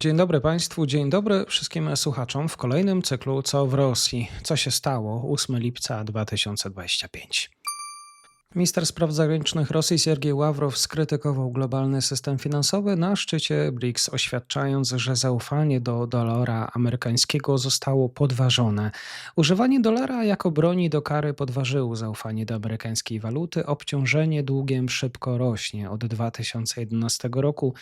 Dzień dobry Państwu, dzień dobry wszystkim słuchaczom w kolejnym cyklu Co w Rosji? Co się stało 8 lipca 2025. Minister spraw zagranicznych Rosji Sergiej Ławrow skrytykował globalny system finansowy na szczycie BRICS, oświadczając, że zaufanie do dolara amerykańskiego zostało podważone. Używanie dolara jako broni do kary podważyło zaufanie do amerykańskiej waluty. Obciążenie długiem szybko rośnie. Od 2011 roku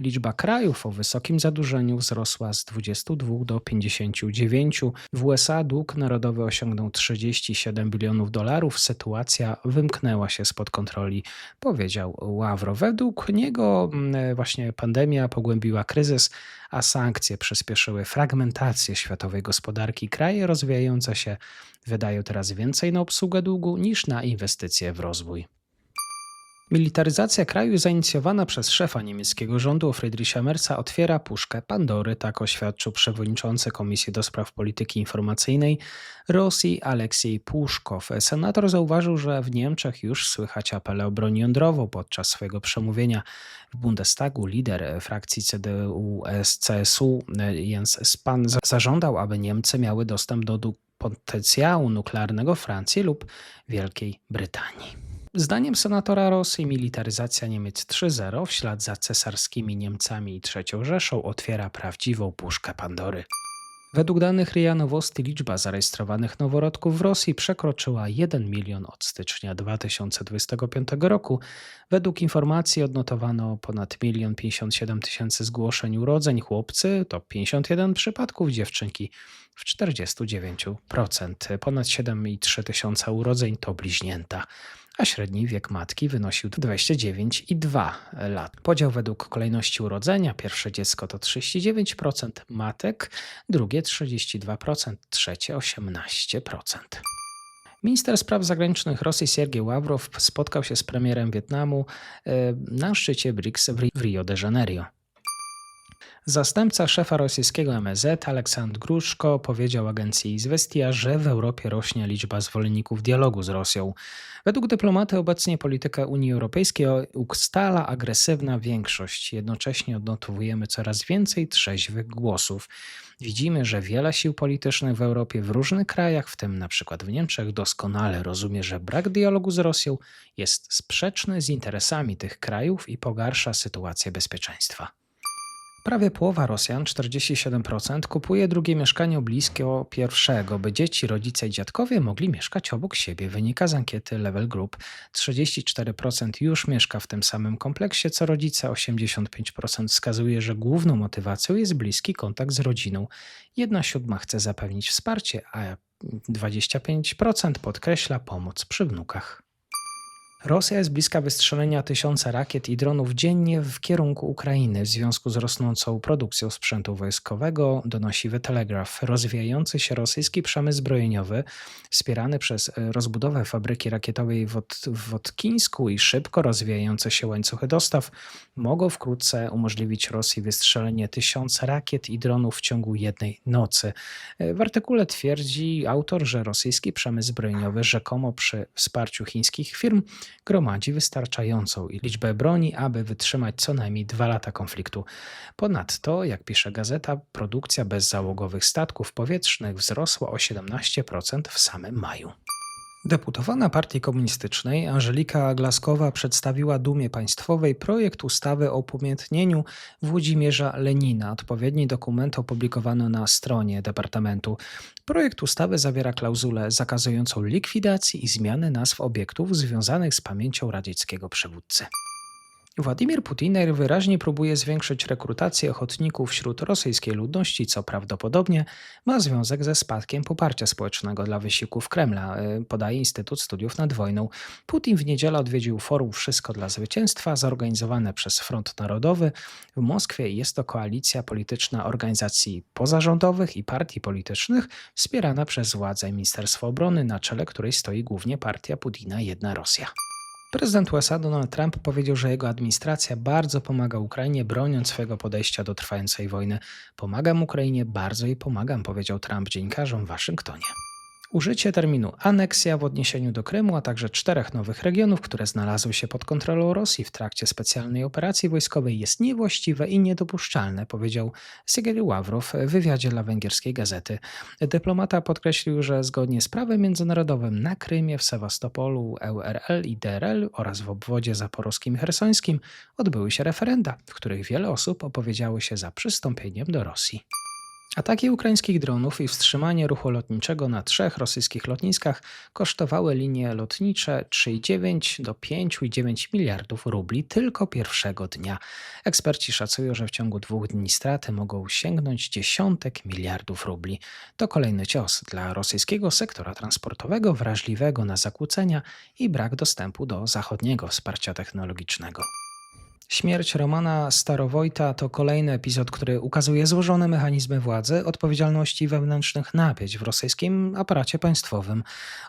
Liczba krajów o wysokim zadłużeniu wzrosła z 22 do 59. W USA dług narodowy osiągnął 37 bilionów dolarów. Sytuacja wymknęła się spod kontroli, powiedział Ławro. Według niego mm, właśnie pandemia pogłębiła kryzys, a sankcje przyspieszyły fragmentację światowej gospodarki. Kraje rozwijające się wydają teraz więcej na obsługę długu niż na inwestycje w rozwój. Militaryzacja kraju zainicjowana przez szefa niemieckiego rządu Friedricha Merza otwiera puszkę Pandory, tak oświadczył przewodniczący Komisji do Spraw Polityki Informacyjnej Rosji Aleksiej Puszkow. Senator zauważył, że w Niemczech już słychać apele o broń jądrową. Podczas swojego przemówienia w Bundestagu lider frakcji CDU-CSU Jens Spahn zażądał, aby Niemcy miały dostęp do potencjału nuklearnego Francji lub Wielkiej Brytanii. Zdaniem senatora Rosji militaryzacja Niemiec 3.0 w ślad za cesarskimi Niemcami i III Rzeszą otwiera prawdziwą puszkę Pandory. Według danych RIA Nowosti liczba zarejestrowanych noworodków w Rosji przekroczyła 1 milion od stycznia 2025 roku. Według informacji odnotowano ponad 1 57 tysięcy zgłoszeń urodzeń. Chłopcy to 51 przypadków, dziewczynki w 49%. Ponad 7,3 tysiąca urodzeń to bliźnięta a średni wiek matki wynosił 29,2 lat. Podział według kolejności urodzenia: pierwsze dziecko to 39% matek, drugie 32%, trzecie 18%. Minister spraw zagranicznych Rosji Sergiej Ławrow spotkał się z premierem Wietnamu e, na szczycie BRICS w Rio de Janeiro. Zastępca szefa rosyjskiego MSZ Aleksandr Gruszko powiedział agencji Izvestia, że w Europie rośnie liczba zwolenników dialogu z Rosją. Według dyplomaty obecnie polityka Unii Europejskiej ustala agresywna większość. Jednocześnie odnotowujemy coraz więcej trzeźwych głosów. Widzimy, że wiele sił politycznych w Europie w różnych krajach, w tym na przykład w Niemczech, doskonale rozumie, że brak dialogu z Rosją jest sprzeczny z interesami tych krajów i pogarsza sytuację bezpieczeństwa. Prawie połowa Rosjan, 47%, kupuje drugie mieszkanie blisko pierwszego, by dzieci, rodzice i dziadkowie mogli mieszkać obok siebie. Wynika z ankiety Level Group. 34% już mieszka w tym samym kompleksie co rodzice, 85% wskazuje, że główną motywacją jest bliski kontakt z rodziną. Jedna siódma chce zapewnić wsparcie, a 25% podkreśla pomoc przy wnukach. Rosja jest bliska wystrzelenia tysiąca rakiet i dronów dziennie w kierunku Ukrainy w związku z rosnącą produkcją sprzętu wojskowego, donosi The Telegraph. Rozwijający się rosyjski przemysł zbrojeniowy, wspierany przez rozbudowę fabryki rakietowej w, Od w Wodkińsku i szybko rozwijające się łańcuchy dostaw, mogą wkrótce umożliwić Rosji wystrzelenie tysiąca rakiet i dronów w ciągu jednej nocy. W artykule twierdzi autor, że rosyjski przemysł zbrojeniowy rzekomo przy wsparciu chińskich firm gromadzi wystarczającą liczbę broni, aby wytrzymać co najmniej dwa lata konfliktu. Ponadto, jak pisze gazeta, produkcja bezzałogowych statków powietrznych wzrosła o 17% w samym maju. Deputowana Partii Komunistycznej Angelika Glaskowa przedstawiła Dumie Państwowej projekt ustawy o upamiętnieniu Włodzimierza Lenina. Odpowiedni dokument opublikowano na stronie Departamentu. Projekt ustawy zawiera klauzulę zakazującą likwidacji i zmiany nazw obiektów związanych z pamięcią radzieckiego przywódcy. Władimir Putin wyraźnie próbuje zwiększyć rekrutację ochotników wśród rosyjskiej ludności, co prawdopodobnie ma związek ze spadkiem poparcia społecznego dla wysiłków Kremla, y, podaje Instytut Studiów nad Wojną. Putin w niedzielę odwiedził forum Wszystko dla Zwycięstwa, zorganizowane przez Front Narodowy w Moskwie. Jest to koalicja polityczna organizacji pozarządowych i partii politycznych, wspierana przez władze Ministerstwa Obrony, na czele której stoi głównie partia Putina Jedna Rosja. Prezydent USA Donald Trump powiedział, że jego administracja bardzo pomaga Ukrainie, broniąc swojego podejścia do trwającej wojny. Pomagam Ukrainie, bardzo jej pomagam, powiedział Trump dziennikarzom w Waszyngtonie. Użycie terminu aneksja w odniesieniu do Krymu, a także czterech nowych regionów, które znalazły się pod kontrolą Rosji w trakcie specjalnej operacji wojskowej jest niewłaściwe i niedopuszczalne, powiedział Sergiej Ławrow w wywiadzie dla węgierskiej gazety. Dyplomata podkreślił, że zgodnie z prawem międzynarodowym na Krymie, w Sewastopolu, EURL i DRL oraz w obwodzie zaporowskim i hersońskim odbyły się referenda, w których wiele osób opowiedziało się za przystąpieniem do Rosji. Ataki ukraińskich dronów i wstrzymanie ruchu lotniczego na trzech rosyjskich lotniskach kosztowały linie lotnicze 3,9 do 5,9 miliardów rubli tylko pierwszego dnia. Eksperci szacują, że w ciągu dwóch dni straty mogą sięgnąć dziesiątek miliardów rubli. To kolejny cios dla rosyjskiego sektora transportowego wrażliwego na zakłócenia i brak dostępu do zachodniego wsparcia technologicznego. Śmierć Romana Starowojta to kolejny epizod, który ukazuje złożone mechanizmy władzy, odpowiedzialności wewnętrznych napięć w rosyjskim aparacie państwowym.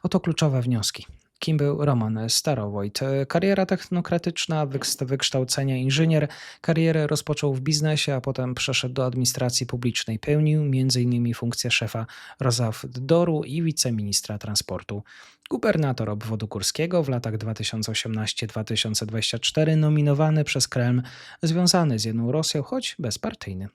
Oto kluczowe wnioski. Kim był Roman Starowojt? Kariera technokratyczna, wykształcenia inżynier, karierę rozpoczął w biznesie, a potem przeszedł do administracji publicznej. Pełnił m.in. funkcję szefa Rosawdoru i wiceministra transportu. Gubernator obwodu górskiego w latach 2018-2024 nominowany przez Kreml, związany z jedną Rosją, choć bezpartyjny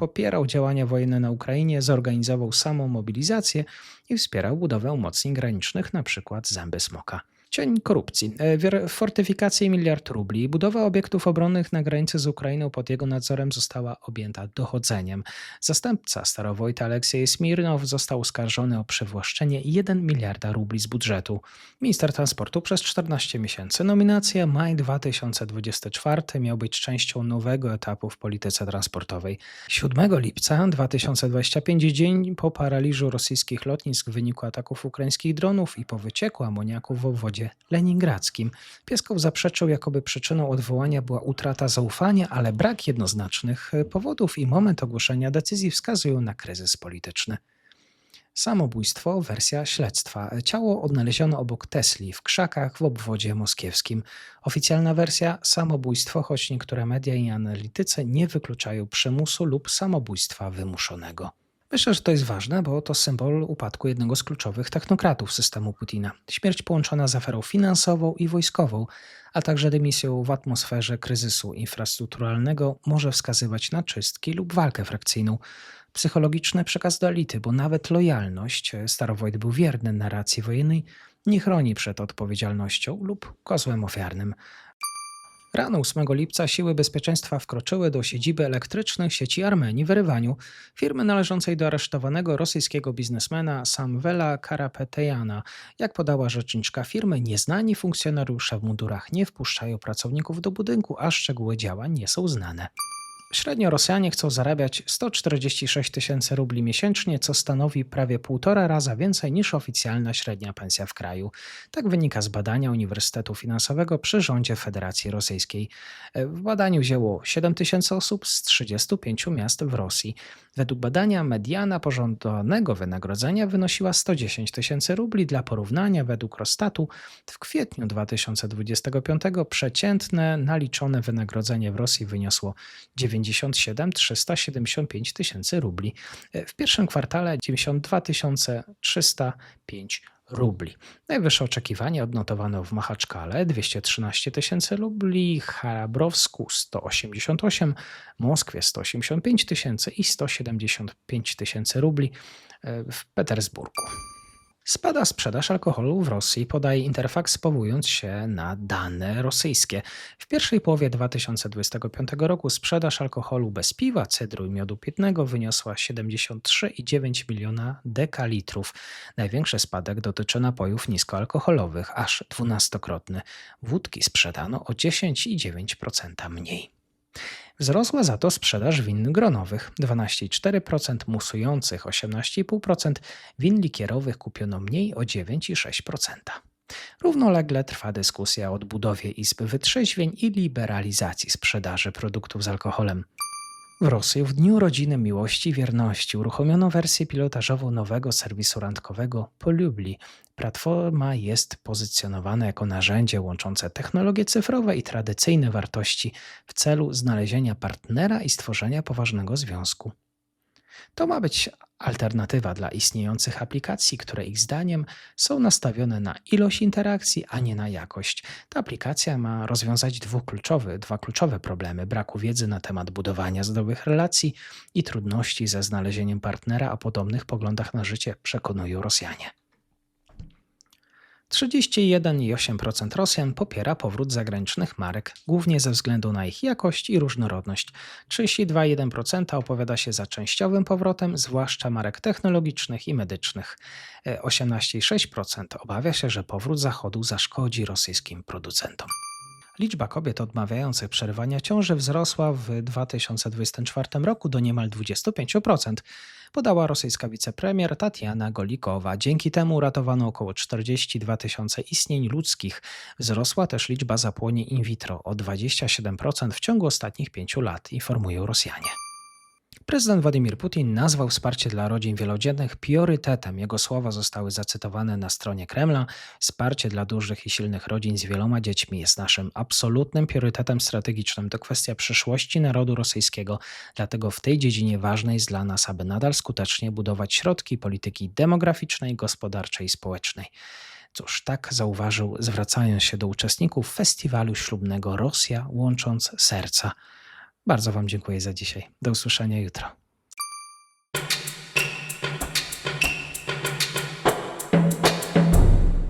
popierał działania wojenne na Ukrainie, zorganizował samą mobilizację i wspierał budowę umocnień granicznych, np. zęby smoka. Cień korupcji. E, fortyfikacje miliard rubli. Budowa obiektów obronnych na granicy z Ukrainą pod jego nadzorem została objęta dochodzeniem. Zastępca Starowojta Aleksiej Smirnow został oskarżony o przywłaszczenie 1 miliarda rubli z budżetu. Minister transportu przez 14 miesięcy. Nominacja maj 2024 miał być częścią nowego etapu w polityce transportowej. 7 lipca 2025, dzień po paraliżu rosyjskich lotnisk w wyniku ataków ukraińskich dronów i po wycieku amoniaku w obwodzie leningradzkim. Pieskow zaprzeczył, jakoby przyczyną odwołania była utrata zaufania, ale brak jednoznacznych powodów i moment ogłoszenia decyzji wskazują na kryzys polityczny. Samobójstwo, wersja śledztwa. Ciało odnaleziono obok Tesli w krzakach w obwodzie moskiewskim. Oficjalna wersja samobójstwo, choć niektóre media i analitycy nie wykluczają przymusu lub samobójstwa wymuszonego. Myślę, że to jest ważne, bo to symbol upadku jednego z kluczowych technokratów systemu Putina. Śmierć połączona z aferą finansową i wojskową, a także dymisją w atmosferze kryzysu infrastrukturalnego może wskazywać na czystki lub walkę frakcyjną. Psychologiczny przekaz do elity, bo nawet lojalność, Starowojt był wierny narracji wojennej, nie chroni przed odpowiedzialnością lub kozłem ofiarnym. Rano 8 lipca siły bezpieczeństwa wkroczyły do siedziby elektrycznych sieci Armenii w Rywaniu, firmy należącej do aresztowanego rosyjskiego biznesmena Samvela Karapetejana. Jak podała rzeczniczka firmy, nieznani funkcjonariusze w mundurach nie wpuszczają pracowników do budynku, a szczegóły działań nie są znane. Średnio Rosjanie chcą zarabiać 146 tysięcy rubli miesięcznie, co stanowi prawie półtora raza więcej niż oficjalna średnia pensja w kraju. Tak wynika z badania Uniwersytetu Finansowego przy rządzie Federacji Rosyjskiej. W badaniu wzięło 7 tysięcy osób z 35 miast w Rosji. Według badania mediana pożądanego wynagrodzenia wynosiła 110 tysięcy rubli. Dla porównania, według Rostatu w kwietniu 2025 przeciętne naliczone wynagrodzenie w Rosji wyniosło 97 375 tysięcy rubli. W pierwszym kwartale 92 305 rubli. Najwyższe oczekiwania odnotowano w Machaczkale 213 tysięcy rubli, Charabrowsku 188, Moskwie 185 tysięcy i 175 tysięcy rubli e, w Petersburgu. Spada sprzedaż alkoholu w Rosji, podaje Interfax powołując się na dane rosyjskie. W pierwszej połowie 2025 roku sprzedaż alkoholu bez piwa, cydru i miodu pitnego wyniosła 73,9 miliona dekalitrów. Największy spadek dotyczy napojów niskoalkoholowych, aż dwunastokrotny. Wódki sprzedano o 10,9% mniej. Wzrosła za to sprzedaż win gronowych 12,4%, musujących 18,5%, win likierowych kupiono mniej o 9,6%. Równolegle trwa dyskusja o odbudowie izb wytrzeźwień i liberalizacji sprzedaży produktów z alkoholem. W Rosji w Dniu Rodziny Miłości i Wierności uruchomiono wersję pilotażową nowego serwisu randkowego Polubli. Platforma jest pozycjonowana jako narzędzie łączące technologie cyfrowe i tradycyjne wartości w celu znalezienia partnera i stworzenia poważnego związku. To ma być alternatywa dla istniejących aplikacji, które ich zdaniem są nastawione na ilość interakcji, a nie na jakość. Ta aplikacja ma rozwiązać dwukluczowy, dwa kluczowe problemy braku wiedzy na temat budowania zdrowych relacji i trudności ze znalezieniem partnera o podobnych poglądach na życie, przekonują Rosjanie. 31,8% Rosjan popiera powrót zagranicznych marek, głównie ze względu na ich jakość i różnorodność. 32,1% opowiada się za częściowym powrotem, zwłaszcza marek technologicznych i medycznych. E, 18,6% obawia się, że powrót Zachodu zaszkodzi rosyjskim producentom. Liczba kobiet odmawiających przerywania ciąży wzrosła w 2024 roku do niemal 25%, podała rosyjska wicepremier Tatiana Golikowa. Dzięki temu uratowano około 42 tysiące istnień ludzkich. Wzrosła też liczba zapłoni in vitro o 27% w ciągu ostatnich pięciu lat, informują Rosjanie. Prezydent Władimir Putin nazwał wsparcie dla rodzin wielodzietnych priorytetem. Jego słowa zostały zacytowane na stronie Kremla. Wsparcie dla dużych i silnych rodzin z wieloma dziećmi jest naszym absolutnym priorytetem strategicznym. To kwestia przyszłości narodu rosyjskiego, dlatego w tej dziedzinie ważne jest dla nas, aby nadal skutecznie budować środki polityki demograficznej, gospodarczej i społecznej. Cóż, tak zauważył, zwracając się do uczestników festiwalu ślubnego Rosja łącząc serca. Bardzo Wam dziękuję za dzisiaj. Do usłyszenia jutro.